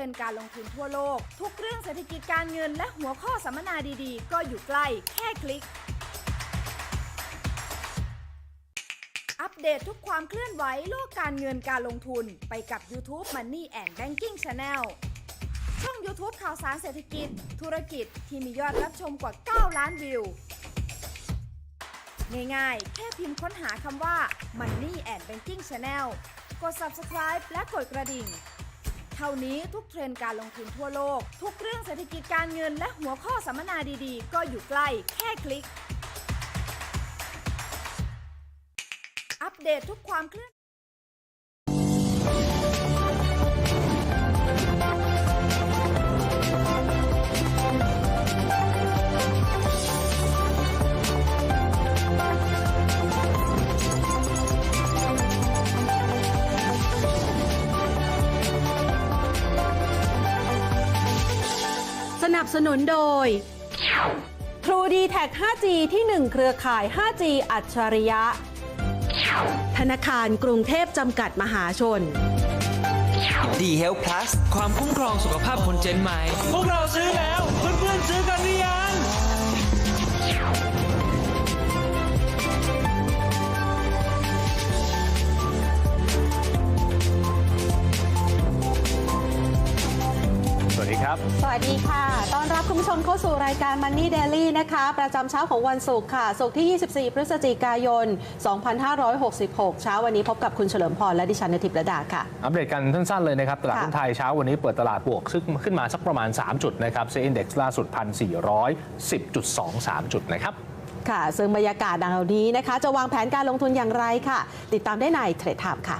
รนด์การลงทุนทั่วโลก ทุกเรื่องเศรษฐกิจการเงินและหัวข้อสัมมนาดีๆ ก็อยู่ใกล้แค่คลิก อัปเดตทุกความเคลื่อนไหวโลกการเงินการลงทุนไปกับ YouTube Money and Banking Channel ช่อง YouTube ข่าวสารเศรษฐกิจ ธุรกิจที่มียอดรับชมกว่า 9 ล้านวิว ง่ายๆ แค่พิมพ์ค้นหาคำว่า Money and Banking Channel กด Subscribe และกดกระดิ่ง เท่านี้ทุกเทรนด์การลงทุนทั่วโลก ทุกเรื่องเศรษฐกิจการเงินและหัวข้อสัมมนาดีๆ ก็อยู่ใกล้แค่คลิก อัปเดตทุกความเคลื่อน นับสนุนโดย True d t a c 5G ที่ 1 เครือข่าย 5G อัจฉริยะ ธนาคารกรุงเทพจำกัดมหาชนดีเฮล p พลัสความคุ้มครองสุขภาพคนเจนใหม่ พวกเราซื้อแล้ว เพื่อนๆซื้อกันหรือยัง ครับ สวัสดีค่ะ ต้อนรับคุณผู้ชมเข้าสู่รายการ Money Daily นะคะ ประจำเช้าของวันศุกร์ค่ะ ศุกร์ที่ 24 พฤศจิกายน 2566 เช้าวันนี้พบกับคุณเฉลิมพรและดิฉันนทิพย์ระดาค่ะ อัปเดตกันสั้นๆเลยนะครับ ตลาดค่ะหุ้นไทยเช้าวันนี้เปิดตลาดบวกซึ่งขึ้นมาสักประมาณ 3 จุดนะครับเซ็นดี x ล่าสุด 1,410.23 จุดนะครับ ค่ะ ซึ่งบรรยากาศดังเหล่านี้นะคะ จะวางแผนการลงทุนอย่างไรค่ะ ติดตามได้ในเทรดไทม์ค่ะ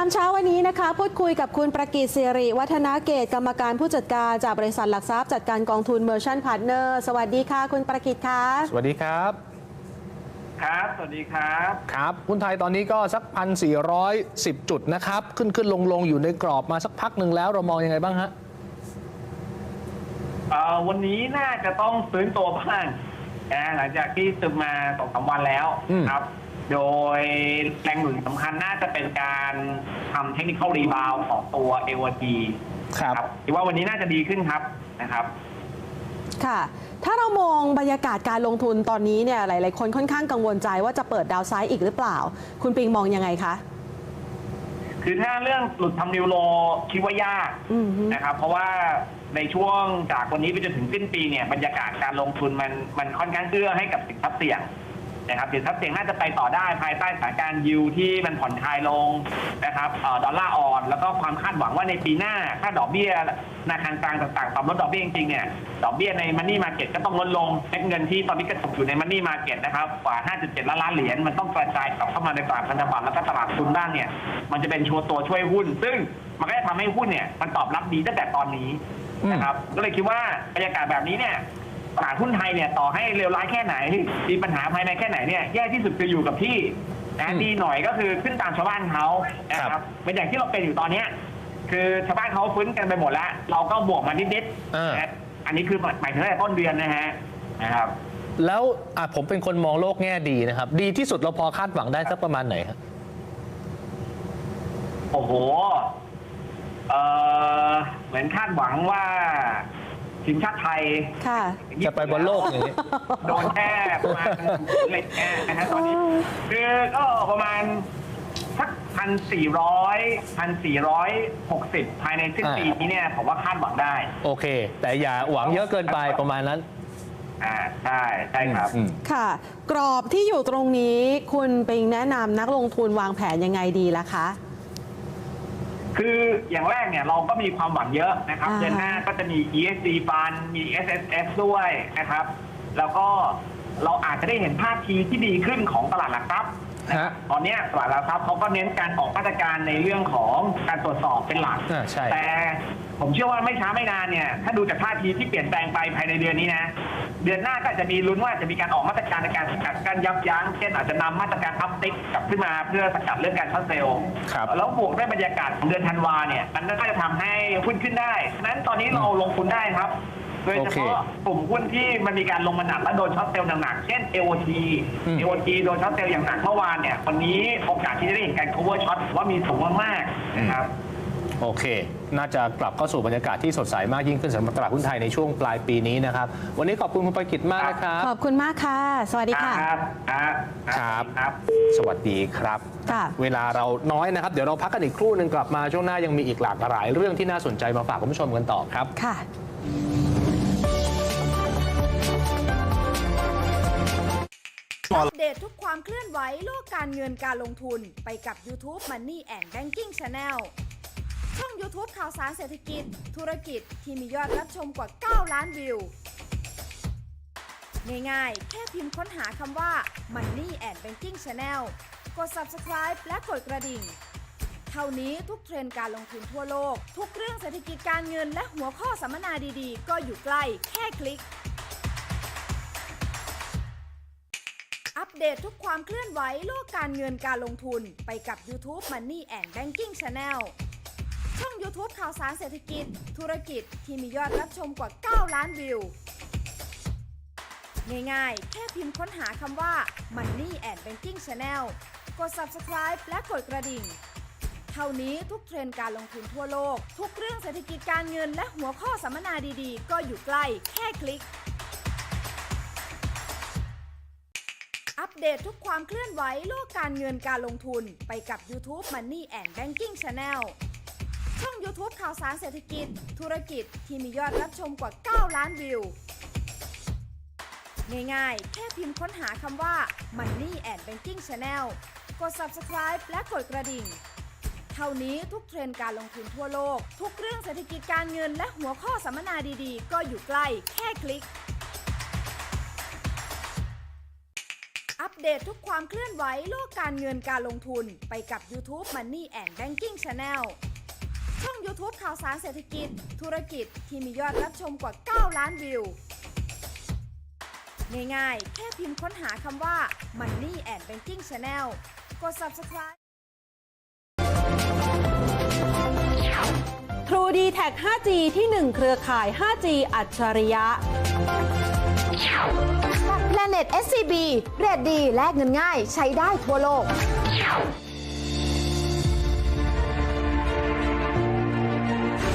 เทรดไทม์เช้าวันนี้นะคะ พูดคุยกับคุณประกิตสิริ วัฒนาเกตกรรมการผู้จัดการจากบริษัทหลักทรัพย์จัดการกองทุน Merchant Partner สวัสดีค่ะคุณประกิตค่ะสวัสดีครับ ครับ สวัสดีครับ ครับหุ้นไทยตอนนี้ก็สัก1,410จุดนะครับ ขึ้นขึ้นลงลงอยู่ในกรอบมาสักพักหนึ่งแล้วเรามองยังไงบ้างฮะเอ่อวันนี้น่าจะต้องฟื้นตัวบ้างนะหลังจากที่ซึมมาสองสามวันแล้วอืมครับ โดยแรงหนุนสำคัญน่าจะเป็นการทำเทคนิคอลรีบาวของตัว a อ t ครับคิดว่าวันนี้น่าจะดีขึ้นครับนะครับ ค่ะ ถ้าเรามองบรรยากาศการลงทุนตอนนี้เนี่ยหลาย ๆ คนค่อนข้างกังวลใจว่าจะเปิดดาวไซด์อีกหรือเปล่า คุณปิงมองยังไงคะคือถ้าเรื่องหลุดทำนิวโลคิดว่ายากอือฮึนะครับ เพราะว่าในช่วงจากวันนี้ไปจนถึงสิ้นปีเนี่ยบรรยากาศการลงทุนมันมันค่อนข้างเอื้อให้กับสินทรัพย์เสี่ยง นะครับสินทรัพย์เสี่ยงน่าจะไปต่อได้ภายใต้สถานการณ์ยิวที่มันผ่อนคลายลงนะครับเอ่อดอลลาร์อ่อน แล้วก็ความคาดหวังว่าในปีหน้าถ้าดอกเบี้ยธนาคารกลางต่างๆปรับลดดอกเบี้ยจริงๆเนี่ยดอกเบี้ยในมันนี่มาเก็ตก็ต้องลดลงเม็ดเงินที่ตอนนี้กระตกอยู่ในมันนี่มาเก็ตนะครับกว่า 5.7 ล้านล้านเหรียญมันต้องกระจายกลับเข้ามาในตลาดพันธบัตรแล้วก็ตลาดทุนบ้างเนี่ยมันจะเป็นชัวร์ตัวช่วยหุ้น ซึ่งมันก็จะทำให้หุ้นเนี่ยมันตอบรับดีตั้งแต่ตอนนี้นะครับก็เลยคิดว่าบรรยากาศแบบนี้เนี่ย ตลาดหุ้นไทยเนี่ยต่อให้เลวร้ายแค่ไหน มีปัญหาภายในแค่ไหนเนี่ยแย่ที่สุดคืออยู่กับที่นะอืมดีหน่อยก็คือขึ้นตามชาวบ้านเขานะคครัรับบเป็นอย่างที่เราเป็นอยู่ตอนเนี้ยคือชาวบ้านเขาฟื้นกันไปหมดแล้ว เราก็บวกมานิดอ่าๆนะอันนี้คือหมายถึงตั้งแต่ต้นเดือนนะฮะนะครับ แล้วอะผมเป็นคนมองโลกแง่ดีนะครับ ดีที่สุดเราพอคาดหวังได้สักประมาณไหนครับโอ้โห เออเหมือนคาดหวังว่า ทีมชาติไทยค่ะ จะไปบอลโลกอย่างนี้ โดนแค่ประมาณเล็กแค่นะฮะตอนนี้คือก็ประมาณสักพันสี่ร้อยพันสี่ร้อยหกสิบภายในสิ้นอ่า ปีนี้เนี่ยผมว่าคาดหวังได้ โอเค แต่อย่าหวังเยอะเกินไปประมาณนั้นอ่าใช่ใช่ครับ อืม ค่ะ กรอบที่อยู่ตรงนี้คุณปิงแนะนำนักลงทุนวางแผนยังไงดีล่ะคะ คืออย่างแรกเนี่ยเราก็มีความหวังเยอะนะครับอ่า เดือนหน้าก็จะมี ESG Fund มี S S F ด้วยนะครับ แล้วก็เราอาจจะได้เห็นท่าทีที่ดีขึ้นของตลาดหลักทรัพย์นะครับ ฮะตอนเนี้ยตลาดหลักทรัพย์เขาก็เน้นการออกมาตรการในเรื่องของการตรวจสอบเป็นหลัก อ่าใช่ แต่ผมเชื่อว่าไม่ช้าไม่นานเนี่ย ถ้าดูจากท่าทีที่เปลี่ยนแปลงไปภายในเดือนนี้นะ เดือนหน้าก็อาจจะมีลุ้นว่าจะมีการออกมาตรการในการสกัดการยับยั้ง เช่นอาจจะนำมาตรการอัพติกกลับขึ้นมาเพื่อสกัดเรื่องการช็อตเซลล์ ครับ แล้วบวกด้วยบรรยากาศของเดือนธันวาเนี่ย มันก็จะทำให้หุ้นขึ้นได้ฉะนั้นตอนนี้เราลงทุนได้ครับ โดยเฉพาะกลุ่มหุ้นที่มันมีการลงมาหนักและโดนช็อตเซลล์หนักๆเช่น AOT AOT โดนช็อตเซลล์อย่างหนักเมื่อวานเนี่ยวันนี้โอกาสที่จะได้เห็นการ cover ช็อตว่ามีสูงมากๆนะครับโอเค น่าจะกลับเข้าสู่บรรยากาศที่สดใสมากยิ่งขึ้นสำหรับตลาดหุ้นไทยในช่วงปลายปีนี้นะครับ วันนี้ขอบคุณคุณประกิตมากนะครับ ขอบคุณมากค่ะ สวัสดีค่ะ ครับ ครับครับครับสวัสดีครับค่ะเวลาเราน้อยนะครับ เดี๋ยวเราพักกันอีกครู่หนึ่งกลับมาช่วงหน้ายังมีอีกหลากหลายเรื่องที่น่าสนใจมาฝากคุณผู้ชมกันต่อครับ ค่ะ อัปเดตทุกความเคลื่อนไหวโลกการเงินการลงทุนไปกับ YouTube Money and Banking Channel ช่อง YouTube ข่าวสารเศรษฐกิจ ธุรกิจที่มียอดรับชมกว่า 9 ล้านวิว ง่ายๆ แค่พิมพ์ค้นหาคำว่า Money and Banking Channel กด Subscribe และกดกระดิ่ง เท่านี้ทุกเทรนด์การลงทุนทั่วโลก ทุกเรื่องเศรษฐกิจการเงินและหัวข้อสัมมนาดีๆ ก็อยู่ใกล้แค่คลิก ปเดตทุกความเคลื่อนไหวโลกการเงินการลงทุนไปกับ YouTube Money and Banking Channel ช่อง YouTube ข่าวสารเศรษฐกิจ ธุรกิจที่มียอดรับชมกว่า 9 ล้านวิว ง่ายๆ แค่พิมพ์ค้นหาคำว่า Money and Banking Channel กด Subscribe และกดกระดิ่ง เท่านี้ทุกเทรนด์การลงทุนทั่วโลก ทุกเรื่องเศรษฐกิจการเงินและหัวข้อสัมมนาดีๆ ก็อยู่ใกล้แค่คลิก เดตทุกความเคลื่อนไหวโลกการเงินการลงทุนไปกับ YouTube Money and Banking Channel ช่อง YouTube ข่าวสารเศรษฐกิจ ธุรกิจที่มียอดรับชมกว่า 9 ล้านวิว ง่ายๆ แค่พิมพ์ค้นหาคำว่า Money and Banking Channel กด Subscribe และกดกระดิ่ง เท่านี้ทุกเทรนด์การลงทุนทั่วโลก ทุกเรื่องเศรษฐกิจการเงินและหัวข้อสัมมนาดีๆ ก็อยู่ใกล้แค่คลิก เดตทุกความเคลื่อนไหวโลกการเงินการลงทุนไปกับ YouTube Money and Banking Channel ช่อง YouTube ข่าวสารเศรษฐกิจ ธุรกิจที่มียอดรับชมกว่า 9 ล้านวิว ง่ายๆ แค่พิมพ์ค้นหาคำว่า Money and Banking Channel กด Subscribe True d t a c 5G ที่ 1 เครือข่าย 5G อัจฉริยะ Planet SCB เรทดีแลกเงินง่ายใช้ได้ทั่วโลก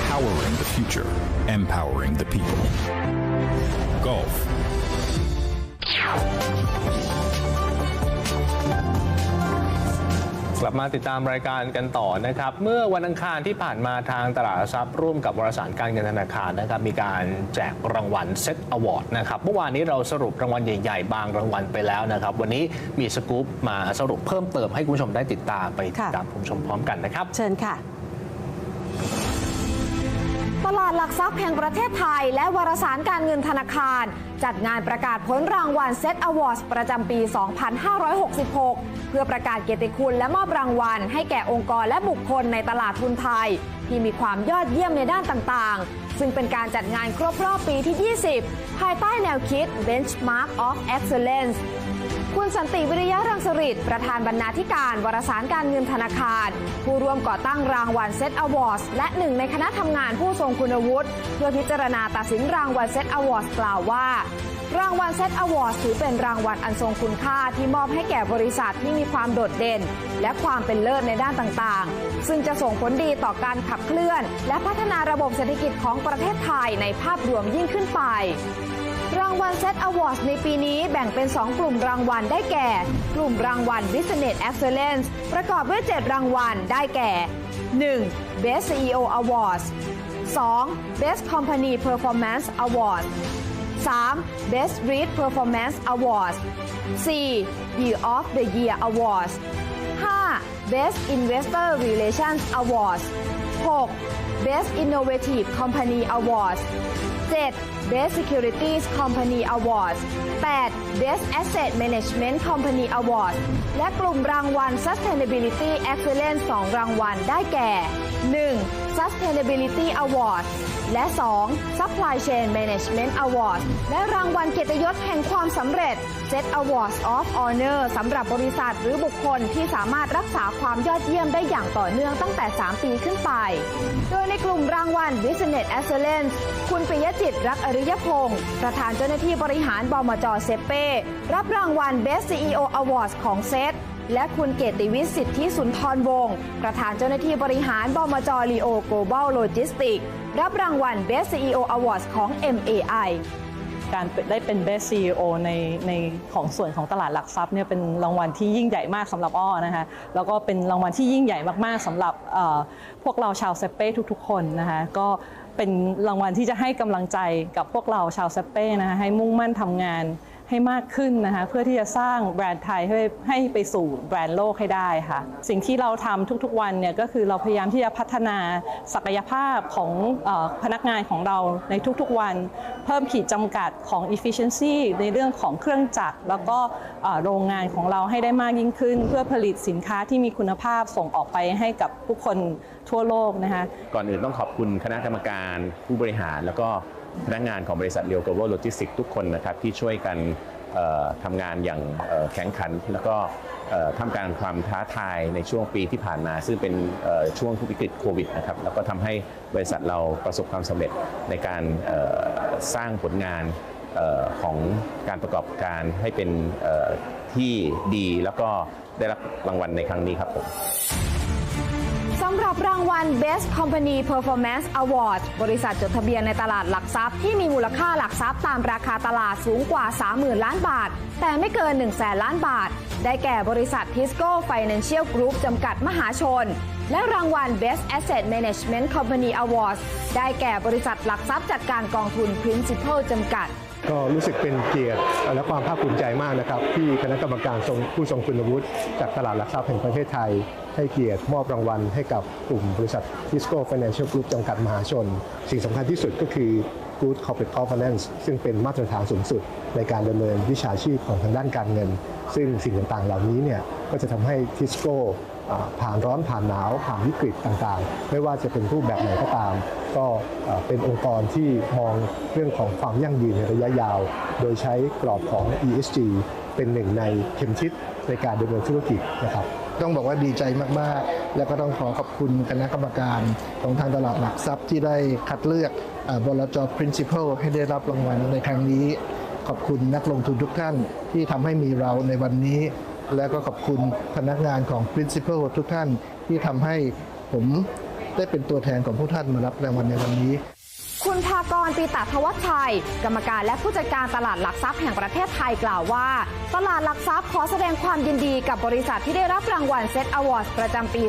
Powering the future, empowering the people. Golf. ลับมาติดตามรายการกันต่อนะครับ เมื่อวันอังคารที่ผ่านมาทางตลาดหลักทรัพย์ร่วมกับวารสารการเงินธนาคารนะครับมีการแจกรางวัลเซ็ตอวอร์ดนะครับเมื่อวานนี้เราสรุปรางวัลใหญ่ๆ บางรางวัลไปแล้วนะครับ วันนี้มีสกู๊ปมาสรุปเพิ่มเติมให้คุณผู้ชมได้ติดตามไปติดตามคุณผู้ชมพร้อมกันนะครับ เชิญค่ะ ตลาดหลักทรัพย์แห่งประเทศไทย และวารสารการเงินธนาคาร จัดงานประกาศผลรางวัลเซตอวอร์ดประจำปี 2566 เพื่อประกาศเกียรติคุณและมอบรางวัล ให้แก่องค์กรและบุคคลในตลาดทุนไทย ที่มีความยอดเยี่ยมในด้านต่างๆ ซึ่งเป็นการจัดงานครบรอบปีที่ 20 ภายใต้แนวคิด Benchmark of Excellence คุณสันติวิริยะรังสฤษดิ์ประธานบรรณาธิการ วารสารการเงินธนาคาร ผู้ร่วมก่อตั้งรางวัลเซตอวอร์ดและหนึ่งในคณะทำงานผู้ทรงคุณวุฒิเพื่อพิจารณาตัดสินรางวัลเซตอวอร์ดกล่าวว่ารางวัลเซตอวอร์ดถือเป็นรางวัลอันทรงคุณค่าที่มอบให้แก่บริษัทที่มีความโดดเด่น และความเป็นเลิศในด้านต่างๆ ซึ่งจะส่งผลดีต่อการขับเคลื่อน และพัฒนาระบบเศรษฐกิจของประเทศไทยในภาพรวมยิ่งขึ้นไป รางวัล Set Awards ในปีนี้แบ่งเป็น 2 กลุ่มรางวัลได้แก่ กลุ่มรางวัล Business Excellence ประกอบด้วย 7 รางวัลได้แก่ 1. Best CEO Awards 2. Best Company Performance Awards 3. Best Read Performance Awards 4. Year of the Year Awards 5. Best Investor Relations Awards 6. Best Innovative Company Awards 7. Best Securities Company Awards 8. Best Asset Management Company Awards และกลุ่มรางวัล Sustainability Excellence 2 รางวัลได้แก่ 1. Sustainability Award และ 2. Supply Chain Management Award และรางวัลเกียรติยศแห่งความสำเร็จ Set Awards of Honor สำหรับบริษัทหรือบุคคลที่สามารถรักษาความยอดเยี่ยมได้อย่างต่อเนื่องตั้งแต่ 3 ปีขึ้นไป โดยในกลุ่มรางวัล Business Excellence คุณปิยจิตรักอริยพงศ์ประธานเจ้าหน้าที่บริหารบมจเซเป้ รับรางวัล Best CEO Awards ของเซตและคุณเกติวิทย์สิทธิสุนทรวงศ์ประธานเจ้าหน้าที่บริหารบมจลีโอ Global Logistics รับรางวัล Best CEO Awards ของ MAI การได้เป็น Best CEO ในในของส่วนของตลาดหลักทรัพย์เนี่ยเป็นรางวัลที่ยิ่งใหญ่มากสำหรับอ้อนะคะแล้วก็เป็นรางวัลที่ยิ่งใหญ่มากๆสำหรับพวกเราชาวเซเป้ทุกๆ คนนะคะก็ เป็นรางวัลที่จะให้กำลังใจกับพวกเราชาวเซเป้นะคะให้มุ่งมั่นทำงาน ให้มากขึ้นนะคะเพื่อที่จะสร้างแบรนด์ไทยให้ให้ไปสู่แบรนด์โลกให้ได้ค่ะ สิ่งที่เราทำทุกๆวันเนี่ยก็คือเราพยายามที่จะพัฒนาศักยภาพของอพนักงานของเราในทุกๆวัน เพิ่มขีดจำกัดของ efficiency ในเรื่องของเครื่องจักรแล้วก็โรงงานของเราให้ได้มากยิ่งขึ้น เพื่อผลิตสินค้าที่มีคุณภาพส่งออกไปให้กับผู้คนทั่วโลกนะคะก่อนอื่นต้องขอบคุณคณะกรรมการผู้บริหารแล้วก็ พนักงานของบริษัทเรียว Global Logistics ทุกคนนะครับที่ช่วยกันทำงานอย่างแข็งขัน แล้วก็ทำการความท้าทายในช่วงปีที่ผ่านมา ซึ่งเป็นช่วงวิกฤตโควิดนะครับแล้วก็ทำให้บริษัทเราประสบความสำเร็จในการสร้างผลงานออของการประกอบการให้เป็นที่ดี แล้วก็ได้รับรางวัลในครั้งนี้ครับผมำหรับรางวัล Best Company Performance Award บริษัทจดทะเบียนในตลาดหลักทรัพย์ที่มีมูลค่าหลักทรัพย์ตามราคาตลาดสูงกว่า 30,000 ล้านบาท แต่ไม่เกิน 1 0 0 0 0แสนล้านบาท ได้แก่บริษัท Tisco Financial Group จำกัดมหาชน และรางวัล Best Asset Management Company Award ได้แก่บริษัทหลักทรัพย์จัดการกองทุน Principal จำกัด ก็รู้สึกเป็นเกียรติและความภาคภูมิใจมากนะครับ ที่คณะกรรมการผู้ทรงคุณวุฒิจากตลาดหลักทรัพย์แห่งประเทศไทย ให้เกียรติมอบรางวัลให้กับกลุ่มบริษัททิสโก้ฟินแลนเชียลกรุ๊ปจำกัดมหาชน สิ่งสำคัญที่สุดก็คือ Good Corporate Governance ซึ่งเป็นมาตรฐานสูงสุดในการดำเนินวิชาชีพของทางด้านการเงิน ซึ่งสิ่งต่างๆ เหล่านี้เนี่ยก็จะทำให้ Tisco อ่าผ่านร้อนผ่านหนาว ผ่านวิกฤตต่างๆ ไม่ว่าจะเป็นรูปแบบไหนก็ตาม ก็เป็นองค์กรที่มองเรื่องของความยั่งยืนในระยะยาว โดยใช้กรอบของ ESG เป็นหนึ่งในเข็มทิศในการดำเนินธุรกิจนะครับต้องบอกว่าดีใจมาก ๆ แล้วก็ต้องขอขอบคุณคณะกรรมการของทางตลาดหลักทรัพย์ที่ได้คัดเลือก บลจ principal ให้ได้รับรางวัลในครั้งนี้ ขอบคุณนักลงทุนทุกท่านที่ทำให้มีเราในวันนี้ และก็ขอบคุณพนักงานของ principal ทุกท่านที่ทำให้ผมได้เป็นตัวแทนของพวกท่านมารับรางวัลในวันนี้ คุณภากรปีตาทวัชชัย กรรมการและผู้จัดการตลาดหลักทรัพย์แห่งประเทศไทยกล่าวว่า ตลาดหลักทรัพย์ขอแสดงความยินดีกับบริษัทที่ได้รับรางวัลเซตอวอร์ดประจำปี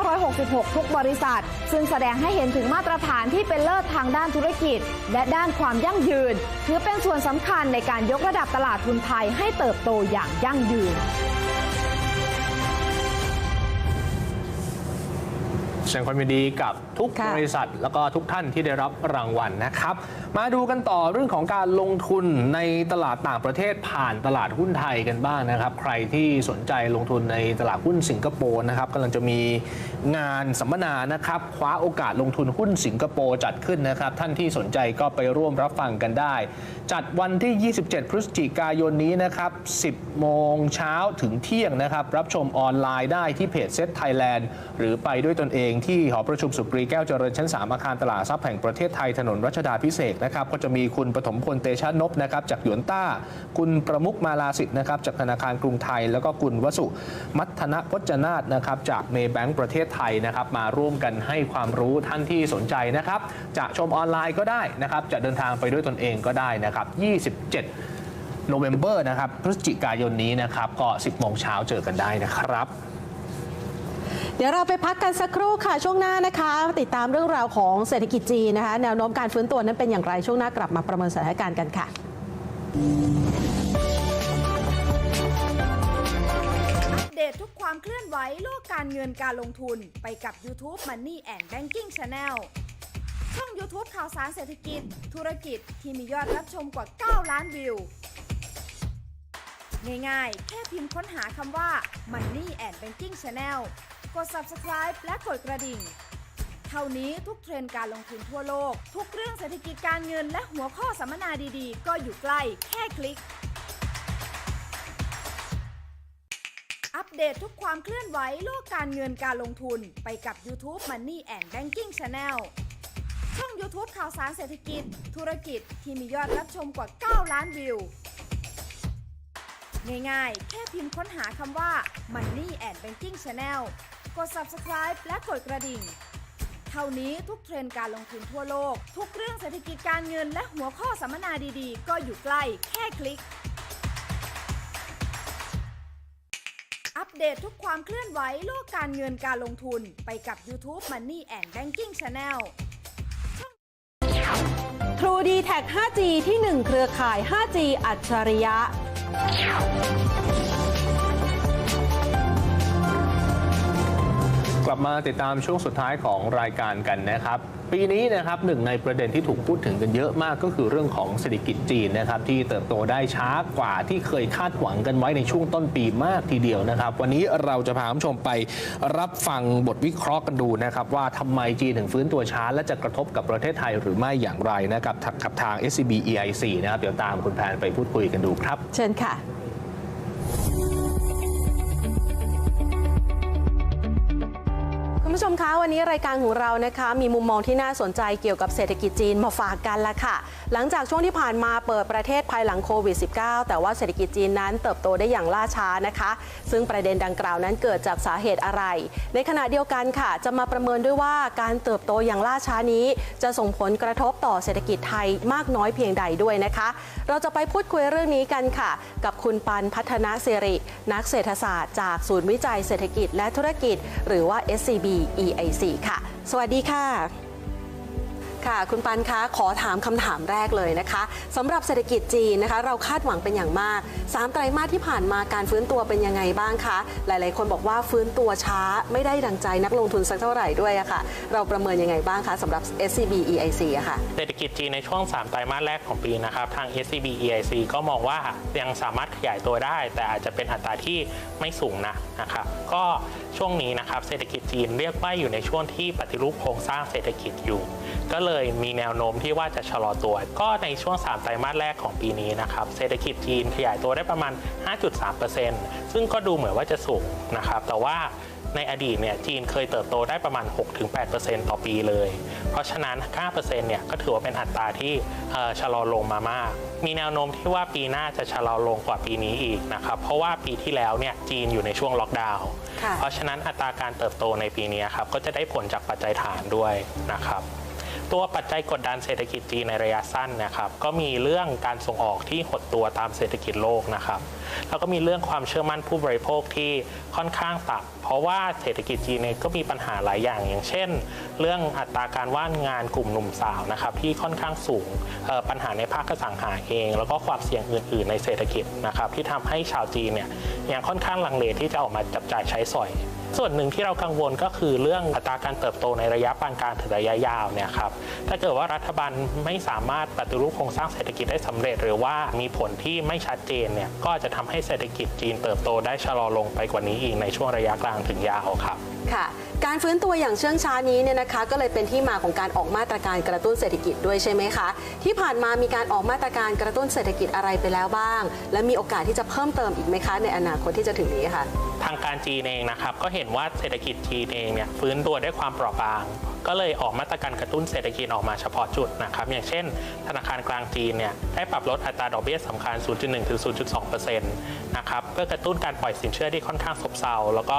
2566 ทุกบริษัท ซึ่งแสดงให้เห็นถึงมาตรฐานที่เป็นเลิศทางด้านธุรกิจ และด้านความยั่งยืน ถือเป็นส่วนสำคัญในการยกระดับตลาดทุนไทยให้เติบโตอย่างยั่งยืน แสดงความยินดีกับทุกค่ะบริษัท แล้วก็ทุกท่านที่ได้รับรางวัลนะครับ มาดูกันต่อเรื่องของการลงทุนในตลาดต่างประเทศผ่านตลาดหุ้นไทยกันบ้างนะครับ ใครที่สนใจลงทุนในตลาดหุ้นสิงคโปร์นะครับกำลังจะมีงานสัมมนานะครับคว้าโอกาสลงทุนหุ้นสิงคโปร์จัดขึ้นนะครับ ท่านที่สนใจก็ไปร่วมรับฟังกันได้ จัดวันที่ 27 พฤศจิกายนนี้นะครับ 10 โมงเช้าถึงเที่ยงนะครับ รับชมออนไลน์ได้ที่เพจเซ็ตไทยแลนด์หรือไปด้วยตนเองที่หอประชุมสุกรีแก้วเจริญชั้น 3 อาคารตลาดทรัพย์แห่งประเทศไทยถนนรัชดาพิเศษนะครับก็จะมีคุณปฐมพลเตชะนพนะครับจากหยวนต้า คุณประมุกมาลาสิทธิ์นะครับจากธนาคารกรุงไทย แล้วก็คุณวสุมัทนพจนาตนะครับจากเมย์แบงก์ประเทศไทยนะครับมาร่วมกันให้ความรู้ท่านที่สนใจนะครับจะชมออนไลน์ก็ได้นะครับจะเดินทางไปด้วยตนเองก็ได้นะครับ 27โนเวม ber นะครับพฤศจิกายนนี้นะครับก็ 10โมงเช้าเจอกันได้นะครับ เดี๋ยวเราไปพักกันสักครู่ค่ะช่วงหน้านะคะ ติดตามเรื่องราวของเศรษฐกิจจีนนะคะ แนวโน้มการฟื้นตัวนั้นเป็นอย่างไรช่วงหน้ากลับมาประเมินสถานการณ์กันค่ะอัปเดตทุกความเคลื่อนไหวโลกการเงินการลงทุนไปกับ YouTube Money and Banking Channel ช่อง YouTube ข่าวสารเศรษฐกิจ ธุรกิจที่มียอดรับชมกว่า 9 ล้านวิว ง่ายๆ แค่พิมพ์ค้นหาคำว่า Money and Banking Channel กด Subscribe และกดกระดิ่ง เท่านี้ทุกเทรนด์การลงทุนทั่วโลก ทุกเรื่องเศรษฐกิจการเงินและหัวข้อสัมมนาดีๆ ก็อยู่ใกล้แค่คลิก อัปเดตทุกความเคลื่อนไหวโลกการเงินการลงทุนไปกับ YouTube Money and Banking Channel ชช่อง YouTube ข่าวสารเศรษฐกิจ ธุรกิจที่มียอดรับชมกว่า 9 ล้านวิว ง่ายๆ แค่พิมพ์ค้นหาคำว่า Money and Banking Channel กด subscribe และกดกระดิ่ง เท่านี้ทุกเทรนด์การลงทุนทั่วโลก ทุกเรื่องเศรษฐกิจการเงินและหัวข้อสัมมนาดีๆ ก็อยู่ใกล้แค่คลิก อัปเดตทุกความเคลื่อนไหวโลกการเงินการลงทุนไปกับ YouTube Money and Banking Channel True d t a c 5G ที่ 1 เครือข่าย 5G อัจฉริยะ กลับมาติดตามช่วงสุดท้ายของรายการกันนะครับ ปีนี้นะครับหนึ่งในประเด็นที่ถูกพูดถึงกันเยอะมากก็คือเรื่องของเศรษฐกิจจีนนะครับที่เติบโตได้ช้ากว่าที่เคยคาดหวังกันไว้ในช่วงต้นปีมากทีเดียวนะครับ วันนี้เราจะพาผู้ชมไปรับฟังบทวิเคราะห์กันดูนะครับ ว่าทำไมจีนถึงฟื้นตัวช้า และจะกระทบกับประเทศไทยหรือไม่อย่างไรนะครับกับทาง SCB EIC นะครับเดี๋ยวตามคุณแพนไปพูดคุยกันดูครับ เชิญค่ะ ผู้ชมคะวันนี้รายการของเรานะคะ มีมุมมองที่น่าสนใจเกี่ยวกับเศรษฐกิจจีนมาฝากกันละค่ะ หลังจากช่วงที่ผ่านมาเปิดประเทศภายหลังโควิด -19 แต่ว่าเศรษฐกิจจีนนั้นเติบโตได้อย่างล่าช้านะคะ ซึ่งประเด็นดังกล่าวนั้นเกิดจากสาเหตุอะไร ในขณะเดียวกันค่ะ จะมาประเมินด้วยว่าการเติบโตอย่างล่าช้านี้ จะส่งผลกระทบต่อเศรษฐกิจไทยมากน้อยเพียงใดด้วยนะคะ เราจะไปพูดคุยเรื่องนี้กันค่ะ กับคุณปันพัฒนาสิริ นักเศรษฐศาสตร์จากศูนย์วิจัยเศรษฐกิจและธุรกิจ หรือว่า SCB EIC ค่ะ สวัสดีค่ะ ค่ะ คุณปันคะขอถามคำถามแรกเลยนะคะสำหรับเศรษฐกิจจีนนะคะ เราคาดหวังเป็นอย่างมากสามไตรมาสที่ผ่านมาการฟื้นตัวเป็นยังไงบ้างคะ หลาย ๆ คนบอกว่าฟื้นตัวช้าไม่ได้ดังใจนักลงทุนสักเท่าไหร่ด้วยอะค่ะ เราประเมินยังไงบ้างคะสำหรับ SCB EIC อะค่ะ เศรษฐกิจจีนในช่วง 3 ไตรมาสแรกของปีนะครับ ทาง SCB EIC ก็มองว่ายังสามารถขยายตัวได้ แต่อาจจะเป็นอัตราที่ไม่สูงนะนะครับ ก็ช่วงนี้นะครับเศรษฐกิจจีนเรียกว่าอยู่ในช่วงที่ปฏิรูปโครงสร้างเศรษฐกิจอยู่ ก็เลยมีแนวโน้มที่ว่าจะชะลอตัว ก็ในช่วง 3 ไตรมาสแรกของปีนี้นะครับเศรษฐกิจจีนขยายตัวได้ประมาณ 5.3%ซึ่งก็ดูเหมือนว่าจะสูงนะครับแต่ว่า ในอดีตเนี่ยจีนเคยเติบโตได้ประมาณ 6-8%ต่อปีเลย เพราะฉะนั้น 5%เนี่ยก็ถือว่าเป็นอัตราที่เอ่อชะลอลงมามาก มีแนวโน้มที่ว่าปีหน้าจะชะลอลงกว่าปีนี้อีกนะครับ เพราะว่าปีที่แล้วเนี่ยจีนอยู่ในช่วงล็อกดาวน์ค่ะเพราะฉะนั้นอัตราการเติบโตในปีนี้ครับก็จะได้ผลจากปัจจัยฐานด้วยนะครับ ตัวปัจจัยกดดันเศรษฐกิจจีนในระยะสั้นนะครับก็มีเรื่องการส่งออกที่หดตัวตามเศรษฐกิจโลกนะครับแล้วก็มีเรื่องความเชื่อมั่นผู้บริโภคที่ค่อนข้างต่ำเพราะว่าเศรษฐกิจจีนเองก็มีปัญหาหลายอย่าง อย่างเช่น เรื่องอัตราการว่างงานกลุ่มหนุ่มสาวนะครับที่ค่อนข้างสูงปัญหาในภาคอสังหาเอง แล้วก็ความเสี่ยงอื่น ๆ ในเศรษฐกิจนะครับที่ทำให้ชาวจีนเนี่ยยังค่อนข้างลังเลที่จะออกมาจับจ่ายใช้สอย ส่วนหนึ่งที่เรากังวลก็คือเรื่องอัตราการเติบโตในระยะปานกลางถึงระยะยาวเนี่ยครับถ้าเกิดว่ารัฐบาลไม่สามารถปฏิรูปโครงสร้างเศรษฐกิจได้สำเร็จ หรือว่ามีผลที่ไม่ชัดเจนเนี่ยก็จะทำให้เศรษฐกิจจีนเติบโตได้ชะลอลงไปกว่านี้อีกในช่วงระยะกลางถึงยาวครับค่ะ การฟื้นตัวอย่างเชื่องช้านี้เนี่ยนะคะ ก็เลยเป็นที่มาของการออกมาตรการกระตุ้นเศรษฐกิจด้วยใช่ไหมคะ ที่ผ่านมามีการออกมาตรการกระตุ้นเศรษฐกิจอะไรไปแล้วบ้าง และมีโอกาสที่จะเพิ่มเติมอีกไหมคะ ในอนาคตที่จะถึงนี้ค่ะ ทางการจีนเองนะครับก็เห็นว่าเศรษฐกิจจีนเองเนี่ยฟื้นตัวด้วยความเปราะบาง ก็เลยออกมาตรการกระตุ้นเศรษฐกิจออกมาเฉพาะจุดนะครับอย่างเช่น ธนาคารกลางจีนเนี่ยได้ปรับลดอัตราดอกเบี้ยสำคัญ 0.1 ถึง 0.2%นะครับเพื่อกระตุ้นการปล่อยสินเชื่อที่ค่อนข้างซบเซาแล้วก็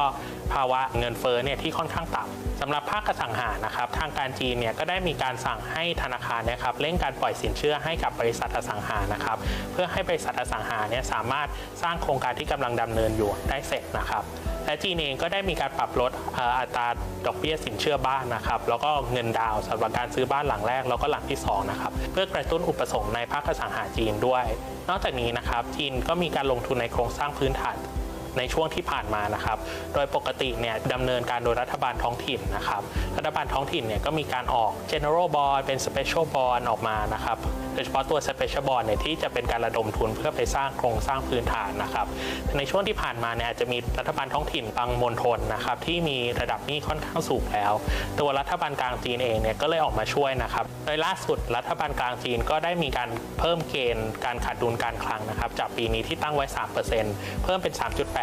ภาวะเงินเฟ้อเนี่ยที่ค่อนข้างต่ำสำหรับภาคอสังหานะครับทางการจีนเนี่ยก็ได้มีการสั่งให้ธนาคารนะครับเร่งการปล่อยสินเชื่อให้กับบริษัทอสังหานะครับเพื่อให้บริษัทอสังหาเนี่ยสามารถสร้างโครงการที่กำลังดำเนินอยู่ได้เสร็จนะครับและจีนเองก็ได้มีการปรับลดอัตราดอกเบี้ยสินเชื่อบ้านนะครับแล้วก็เงินดาวน์สำหรับการซื้อบ้านหลังแรกแล้วก็หลังที่สองนะครับเพื่อกระตุ้นอุปสงค์ในภาคอสังหาจีนด้วย นอกจากนี้นะครับจีนก็มีการลงทุนในโครงสร้างพื้นฐาน ในช่วงที่ผ่านมานะครับ โดยปกติเนี่ยดำเนินการโดยรัฐบาลท้องถิ่นนะครับ รัฐบาลท้องถิ่นเนี่ยก็มีการออก general bond เป็น special bond ออกมานะครับ ยเฉพาะตัว Special Bond เนี่ยที่จะเป็นการระดมทุนเพื่อไปสร้างโครงสร้างพื้นฐานนะครับ ในช่วงที่ผ่านมาเนี่ยอาจจะมีรัฐบาลท้องถิ่นบางมณฑลนะครับที่มีระดับหนี้ค่อนข้างสูงแล้ว ตัวรัฐบาลกลางจีนเองเนี่ยก็เลยออกมาช่วยนะครับโดยล่าสุดรัฐบาลกลางจีนก็ได้มีการเพิ่มเกณฑ์การขาดดุลการคลังนะครับจากปีนี้ที่ตั้งไว้ 3%เพิ่มเป็น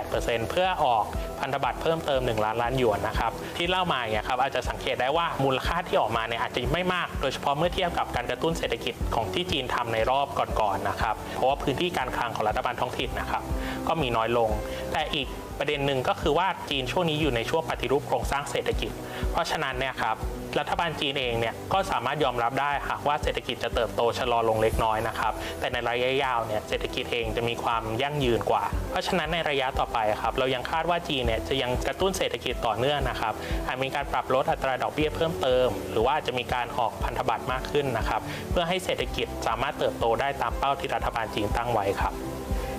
3.8%เพื่อออกพันธบัตรเพิ่มเติม 1 ล้านล้านหยวนนะครับที่เล่ามาเนี่ยครับอาจจะสังเกตได้ว่ามูลค่าที่ออกมาเนี่ยอาจจะไม่มาก โดยเฉพาะเมื่อเทียบกับการกระตุ้นเศรษฐกิจของที่จีนทำในรอบก่อนๆนะครับ เพราะว่าพื้นที่การคลังของรัฐบาลท้องถิ่นนะครับ ก็มีน้อยลง แต่อีกประเด็นหนึ่งก็คือว่าจีนช่วงนี้อยู่ในช่วงปฏิรูปโครงสร้างเศรษฐกิจ เพราะฉะนั้นเนี่ยครับ รัฐบาลจีนเองเนี่ยก็สามารถยอมรับได้หากว่าเศรษฐกิจจะเติบโตชะลอลงเล็กน้อยนะครับ แต่ในระยะยาวเนี่ยเศรษฐกิจเองจะมีความยั่งยืนกว่า เพราะฉะนั้นในระยะต่อไปครับเรายังคาดว่าจีนเนี่ยจะยังกระตุ้นเศรษฐกิจต่อเนื่องนะครับอาจมีการปรับลดอัตราดอกเบี้ยเพิ่มเติม หรือว่าจะมีการออกพันธบัตรมากขึ้นนะครับเพื่อให้เศรษฐกิจสามารถเติบโตได้ตามเป้าที่รัฐบาลจีนตั้งไว้ครับ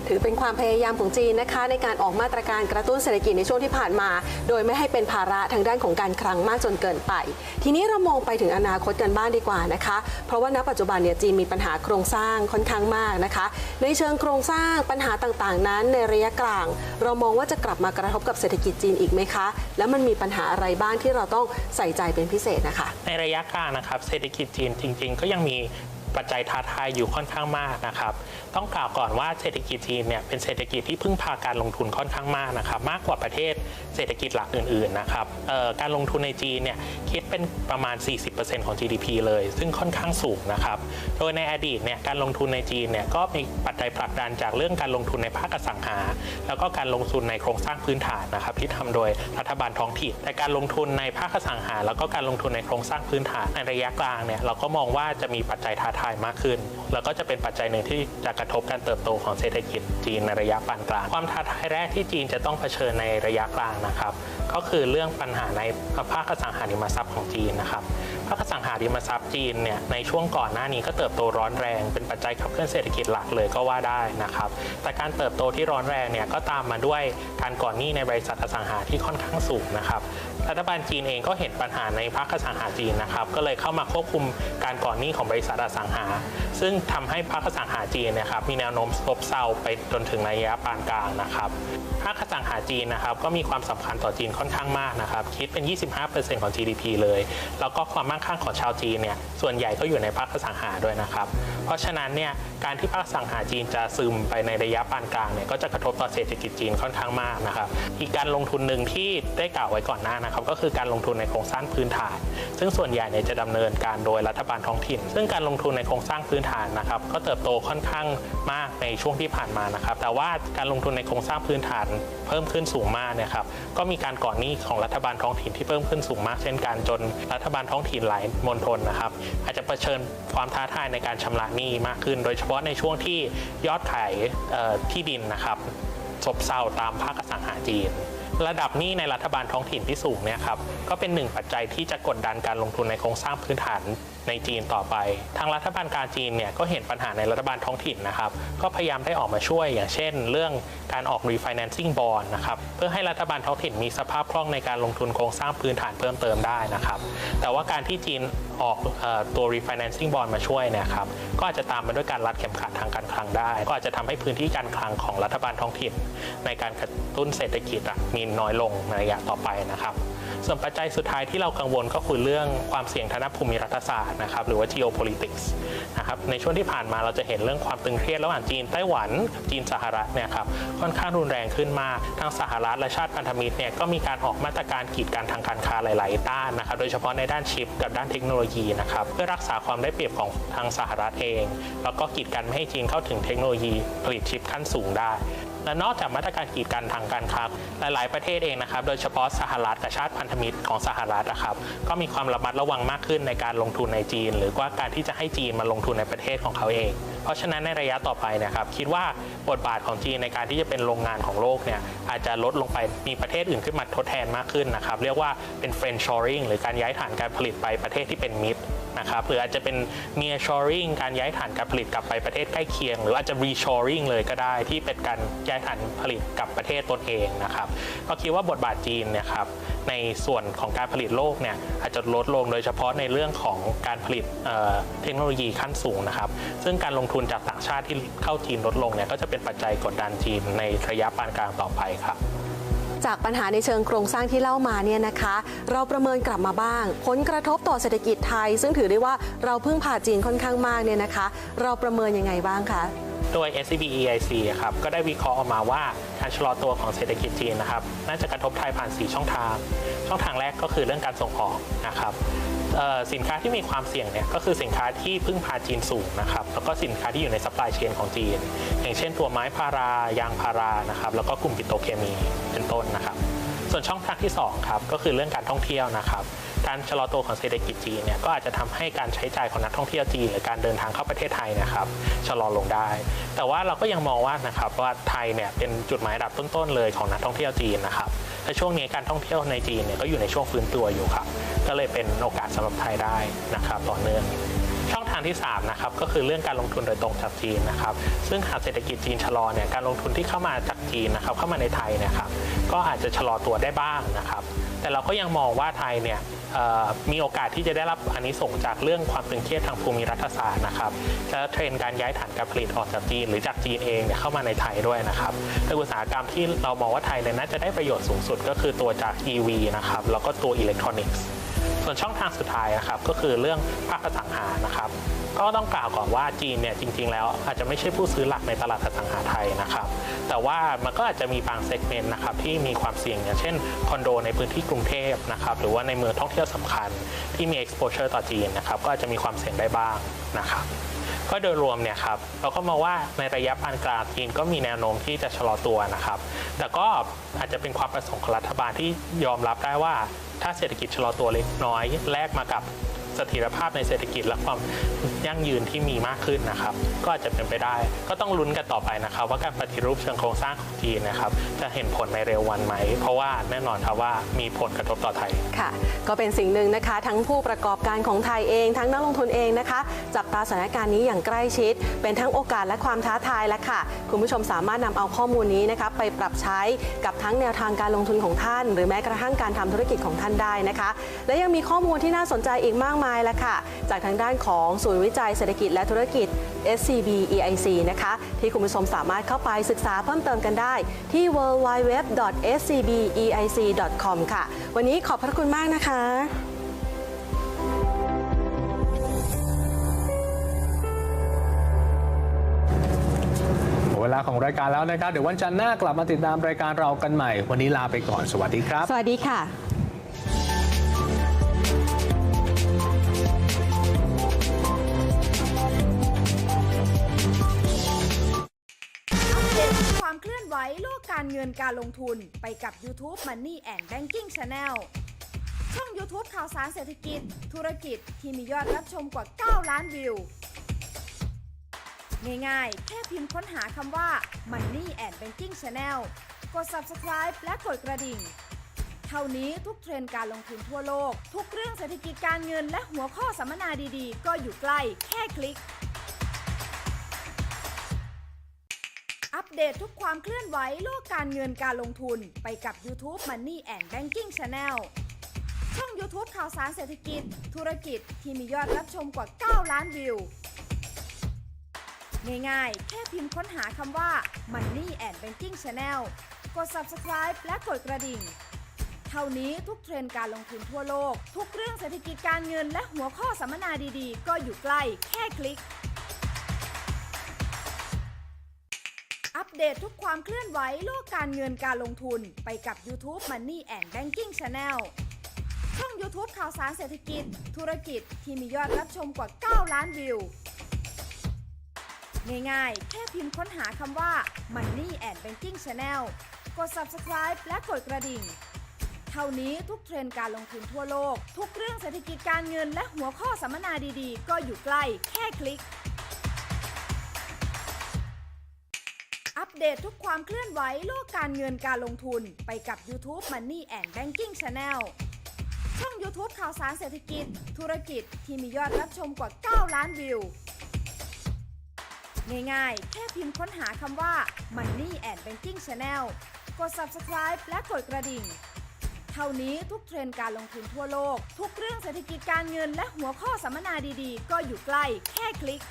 ถือเป็นความพยายามของจีนนะคะ ในการออกมาตรการกระตุ้นเศรษฐกิจในช่วงที่ผ่านมา โดยไม่ให้เป็นภาระทางด้านของการคลังมากจนเกินไป ทีนี้เรามองไปถึงอนาคตกันบ้างดีกว่านะคะ เพราะว่าณปัจจุบันเนี่ยจีนมีปัญหาโครงสร้างค่อนข้างมากนะคะ ในเชิงโครงสร้างปัญหาต่างๆ นั้นในระยะกลาง เรามองว่าจะกลับมากระทบกับเศรษฐกิจจีนอีกไหมคะ แล้วมันมีปัญหาอะไรบ้างที่เราต้องใส่ใจเป็นพิเศษนะคะ ในระยะกลางนะครับเศรษฐกิจจีนจริง ๆ ก็ยังมีปัจจัยท้าทายอยู่ค่อนข้างมากนะครับต้องกล่าวก่อนว่าเศรษฐกิจจีนเนี่ยเป็นเศรษฐกิจที่พึ่งพาการลงทุนค่อนข้างมากนะครับมากกว่าประเทศเศรษฐกิจหลักอื่นๆนะครับการลงทุนในจีนเนี่ยคิดเป็นประมาณ 40%ของ GDP เลย ซึ่งค่อนข้างสูงนะครับโดยในอดีตเนี่ยการลงทุนในจีนเนี่ยก็มีปัจจัยผลักดันจากเรื่องการลงทุนในภาคอสังหา แล้วก็การลงทุนในโครงสร้างพื้นฐานนะครับที่ทำโดยรัฐบาลท้องถิ่นแต่การลงทุนในภาคอสังหา แล้วก็การลงทุนในโครงสร้างพื้นฐานในระยะกลางเนี่ยเราก็มองว่าจะมีปัจจัยท้าทายมากขึ้น แล้วก็จะเป็นปัจจัยหนึ่งที่จะกระทบการเติบโตของเศรษฐกิจจีนในระยะปานกลาง ความท้าทายแรกที่จีนจะต้องเผชิญในระยะกลางนะครับ ก็คือเรื่องปัญหาในภาคอสังหาริมทรัพย์ของจีนนะครับภาคอสังหาริมทรัพย์จีนเนี่ยในช่วงก่อนหน้านี้ก็เติบโตร้อนแรง เป็นปัจจัยขับเคลื่อนเศรษฐกิจหลักเลยก็ว่าได้นะครับแต่การเติบโตที่ร้อนแรงเนี่ยก็ตามมาด้วยการก่อนหนี้ในบริษัทอสังหาที่ค่อนข้างสูงนะครับรัฐบาลจีนเองก็เห็นปัญหาในภาคอสังหาจีนนะครับ ก็เลยเข้ามาควบคุมการก่อนหนี้ของบริษัทอสังหา ซึ่งทำให้ภาคอสังหาจีนนะครับมีแนวโน้มซบเซาไปจนถึงระยะปานกลางนะครับภาคอสังหาจีนนะครับก็มีความสำคัญต่อจีนค่อนข้างมากนะครับ คิดเป็น 25%ของ GDP เลย แล้วก็ความมั่งคั่งของชาวจีนเนี่ยส่วนใหญ่ก็อยู่ในภาคอสังหาด้วยนะครับ เพราะฉะนั้นเนี่ยการที่ภาคอสังหาจีนจะซึมไปในระยะปานกลางเนี่ยก็จะกระทบต่อเศรษฐกิจจีนค่อนข้างมากนะครับอีกการลงทุนหนึ่งที่ได้กล่าวไว้ก่อนหน้านะครับก็คือการลงทุนในโครงสร้างพื้นฐาน ซึ่งส่วนใหญ่เนี่ยจะดำเนินการโดยรัฐบาลท้องถิ่น ซึ่งการลงทุนในโครงสร้างพื้นฐานนะครับก็เติบโตค่อนข้างมากในช่วงที่ผ่านมานะครับแต่ว่าการลงทุนในโครงสร้างพื้นฐานเพิ่มขึ้นสูงมากเนี่ยครับก็มีการก่อนหนี้ของรัฐบาลท้องถิ่นที่เพิ่มขึ้นสูงมาก เช่นกันจนรัฐบาลท้องถิ่นหลายมณฑลนะครับอาจจะเผชิญความท้าทายในการชำระหนี้มากขึ้น โดยเฉพาะในช่วงที่ยอดขายที่ดินนะครับซบเซาตามภาคอสังหาจีน ระดับหนี้ในรัฐบาลท้องถิ่นที่สูงเนี่ยครับก็เป็นหนึ่งปัจจัยที่จะกดดันการลงทุนในโครงสร้างพื้นฐาน ในจีนต่อไป ทางรัฐบาลการจีนเนี่ยก็เห็นปัญหาในรัฐบาลท้องถิ่นนะครับ ก็พยายามได้ออกมาช่วยอย่างเช่น เรื่องการออก refinancing bond นะครับเพื่อให้รัฐบาลท้องถิ่นมีสภาพคล่องในการลงทุนโครงสร้างพื้นฐานเพิ่มเติมได้นะครับ แต่ว่าการที่จีนออกออตัว refinancing bond มาช่วยเนี่ยครับก็อาจจะตามมาด้วยการรัดเข็มขัดทางการคลังได้ ก็อาจจะทำให้พื้นที่การคลังของรัฐบาลท้องถิ่น ในการกระตุ้นเศรษฐกิจมีน้อยลงในระยะต่อไปนะครับ ส่วนปัจจัยสุดท้ายที่เรากังวลก็คือเรื่องความเสี่ยงทางด้านภูมิรัฐศาสตร์นะครับหรือว่า geopolitics นะครับในช่วงที่ผ่านมาเราจะเห็นเรื่องความตึงเครียดระหว่างจีนไต้หวันกับจีนสหรัฐเนี่ยครับค่อนข้างรุนแรงขึ้นมากทั้งสหรัฐและชาติพันธมิตรเนี่ยก็มีการออกมาตรการกีดกันทางการค้าหลาย ๆ ด้านนะครับโดยเฉพาะในด้านชิปกับด้านเทคโนโลยีนะครับเพื่อรักษาความได้เปรียบของทางสหรัฐเอง แล้วก็กีดกันไม่ให้จีนเข้าถึงเทคโนโลยีผลิตชิปขั้นสูงได้ และนอกจากมาตรการกีดกันทางการค้าหลาย ๆ ประเทศเองนะครับ โดยเฉพาะสหรัฐกับชาติพันธมิตรของสหรัฐนะครับ ก็มีความระมัดระวังมากขึ้นในการลงทุนในจีน หรือว่าการที่จะให้จีนมาลงทุนในประเทศของเขาเอง เพราะฉะนั้นในระยะต่อไปนะครับ คิดว่าบทบาทของจีนในการที่จะเป็นโรงงานของโลกเนี่ยอาจจะลดลงไปมีประเทศอื่นขึ้นมาทดแทนมากขึ้นนะครับ เรียกว่าเป็น friend shoring หรือการย้ายฐานการผลิตไปประเทศที่เป็นมิตร นะครับหรืออาจจะเป็น nearshoring การย้ายฐานการผลิตกลับไปประเทศใกล้เคียง หรืออาจจะ reshoring เลยก็ได้ที่เป็นการย้ายฐานผลิตกลับประเทศตนเองนะครับก็คิดว่าบทบาทจีนเนี่ยครับในส่วนของการผลิตโลกเนี่ยอาจจะลดลงโดยเฉพาะในเรื่องของการผลิตเเทคโนโลยีขั้นสูงนะครับซึ่งการลงทุนจากต่างชาติที่เข้าจีนลดลงเนี่ยก็จะเป็นปัจจัยกดดันจีนในระยะปานกลางต่อไปครับ จากปัญหาในเชิงโครงสร้างที่เล่ามาเนี่ยนะคะ เราประเมินกลับมาบ้าง ผลกระทบต่อเศรษฐกิจไทย ซึ่งถือได้ว่าเราพึ่งพาจีนค่อนข้างมากเนี่ยนะคะ เราประเมินยังไงบ้างคะ โดย SCB EIC อะครับก็ได้วิเคราะห์ออกมาว่าการชะลอตัวของเศรษฐกิจจีนนะครับน่าจะกระทบไทยผ่าน 4 ช่องทาง ช่องทางแรกก็คือเรื่องการส่งออกนะครับสินค้าที่มีความเสี่ยงเนี่ยก็คือสินค้าที่พึ่งพาจีนสูงนะครับแล้วก็สินค้าที่อยู่ในซัพพลายเชนของจีน อย่างเช่นตัวไม้พารายางพารานะครับแล้วก็กลุ่มปิโตเคมีเป็นต้นนะครับ ส่วนช่องทางที่2ครับก็คือเรื่องการท่องเที่ยวนะครับ การชะลอตัวของเศรษฐกิจจีนเนี่ยก็อาจจะทำให้การใช้จ่ายของนักท่องเที่ยวจีนหรือการเดินทางเข้าประเทศไทยนะครับชะลอลงได้ แต่ว่าเราก็ยังมองว่านะครับว่าไทยเนี่ยเป็นจุดหมายอันดับต้นๆเลยของนักท่องเที่ยวจีนนะครับและช่วงนี้การท่องเที่ยวในจีนเนี่ยก็อยู่ในช่วงฟื้นตัวอยู่ครับก็เลยเป็นโอกาสสำหรับไทยได้นะครับต่อเนื่องช่องทางที่3นะครับก็คือเรื่องการลงทุนโดยตรงจากจีนนะครับซึ่งหากเศรษฐกิจจีนชะลอเนี่ยการลงทุนที่เข้ามาจากจีนนะครับเข้ามาในไทยนยครับก็อาจจะชะลอตัวได้บ้างนะครับแต่เราก็ยังมองว่าไทยเนี่ย มีโอกาสที่จะได้รับอันนี้ส่งจากเรื่องความตึงเครียดทางภูมิรัฐศาสตร์นะครับและเทรนด์การย้ายฐานการผลิตออกจากจีน หรือจากจีนเองเนี่ยเข้ามาในไทยด้วยนะครับในอุตสาหกรรมที่เรามองว่าไทยเนี่ยน่าจะได้ประโยชน์สูงสุดก็คือตัวจาก EV นะครับแล้วก็ตัวอิเล็กทรอนิกส์ ส่วนช่องทางสุดท้ายนะครับก็คือเรื่องภาคอสังหานะครับก็ต้องกล่าวก่อนว่าจีนเนี่ยจริง ๆ แล้วอาจจะไม่ใช่ผู้ซื้อหลักในตลาดอสังหาไทยนะครับ แต่ว่ามันก็อาจจะมีบางเซกเมนต์นะครับที่มีความเสี่ยงอย่างเช่นคอนโดในพื้นที่กรุงเทพนะครับหรือว่าในเมืองท่องเที่ยวสำคัญ ที่มี exposure ต่อจีนนะครับก็อาจจะมีความเสี่ยงได้บ้างนะครับก็โดยรวมเนี่ยครับเราก็มาว่าในระยะปานกลางจีนก็มีแนวโน้มที่จะชะลอตัวนะครับ แต่ก็อาจจะเป็นความประสงค์ของรัฐบาลที่ยอมรับได้ว่า ถ้าเศรษฐกิจชะลอตัวเล็กน้อยแลกมากับ เสถียรภาพในเศรษฐกิจและความยั่งยืนที่มีมากขึ้นนะครับ ก็อาจจะเป็นไปได้ ก็ต้องลุ้นกันต่อไปนะครับ ว่าการปฏิรูปเชิงโครงสร้างของจีนนะครับ จะเห็นผลในเร็ววันไหม เพราะว่าแน่นอนครับว่ามีผลกระทบต่อไทยค่ะ ก็เป็นสิ่งหนึ่งนะคะ ทั้งผู้ประกอบการของไทยเอง ทั้งนักลงทุนเองนะคะ จับตาสถานการณ์นี้อย่างใกล้ชิด เป็นทั้งโอกาสและความท้าทายแล้วค่ะ คุณผู้ชมสามารถนำเอาข้อมูลนี้นะคะไปปรับใช้กับทั้งแนวทางการลงทุนของท่าน หรือแม้กระทั่งการทำธุรกิจของท่านได้นะคะ และยังมีข้อมูลที่น่าสนใจอีกมากมายแล้วค่ะ จากทางด้านของศูนย์วิจัยเศรษฐกิจและธุรกิจ SCB EIC นะคะ ที่คุณผู้ชมสามารถเข้าไปศึกษาเพิ่มเติมกันได้ ที่ www.scbeic.com ค่ะ วันนี้ขอบพระคุณมากนะคะหมดเวลาของรายการแล้วนะครับ เดี๋ยววันจันทร์หน้ากลับมาติดตามรายการเรากันใหม่ วันนี้ลาไปก่อนสวัสดีครับ สวัสดีค่ะ การเงินการลงทุนไปกับ YouTube Money and Banking Channel ช่อง YouTube ข่าวสารเศรษฐกิจ ธุรกิจที่มียอดรับชมกว่า 9 ล้านวิว ง่ายๆ แค่พิมพ์ค้นหาคำว่า Money and Banking Channel กด Subscribe และกดกระดิ่ง เท่านี้ทุกเทรนด์การลงทุนทั่วโลก ทุกเรื่องเศรษฐกิจการเงินและหัวข้อสัมมนาดีๆ ก็อยู่ใกล้แค่คลิก เดตทุกความเคลื่อนไหวโลกการเงินการลงทุนไปกับ YouTube Money and Banking Channel ช่อง YouTube ข่าวสารเศรษฐกิจ ธุรกิจที่มียอดรับชมกว่า 9 ล้านวิว ง่ายๆ แค่พิมพ์ค้นหาคำว่า Money and Banking Channel กด Subscribe และกดกระดิ่ง เท่านี้ทุกเทรนด์การลงทุนทั่วโลก ทุกเรื่องเศรษฐกิจการเงินและหัวข้อสัมมนาดีๆ ก็อยู่ใกล้แค่คลิก ปเดตทุกความเคลื่อนไหวโลกการเงินการลงทุนไปกับ YouTube Money and Banking Channel ช่อง YouTube ข่าวสารเศรษฐกิจ ธุรกิจที่มียอดรับชมกว่า 9 ล้านวิว ง่ายๆ แค่พิมพ์ค้นหาคำว่า Money and Banking Channel กด Subscribe และกดกระดิ่ง เท่านี้ทุกเทรนด์การลงทุนทั่วโลก ทุกเรื่องเศรษฐกิจการเงินและหัวข้อสัมมนาดีๆ ก็อยู่ใกล้แค่คลิก เดตทุกความเคลื่อนไหวโลกการเงินการลงทุนไปกับ YouTube Money and Banking Channel ช่อง YouTube ข่าวสารเศรษฐกิจ ธุรกิจที่มียอดรับชมกว่า 9 ล้านวิว ง่ายๆ แค่พิมพ์ค้นหาคำว่า Money and Banking Channel กด Subscribe และกดกระดิ่ง เท่านี้ทุกเทรนด์การลงทุนทั่วโลก ทุกเรื่องเศรษฐกิจการเงินและหัวข้อสัมมนาดีๆ ก็อยู่ใกล้แค่คลิก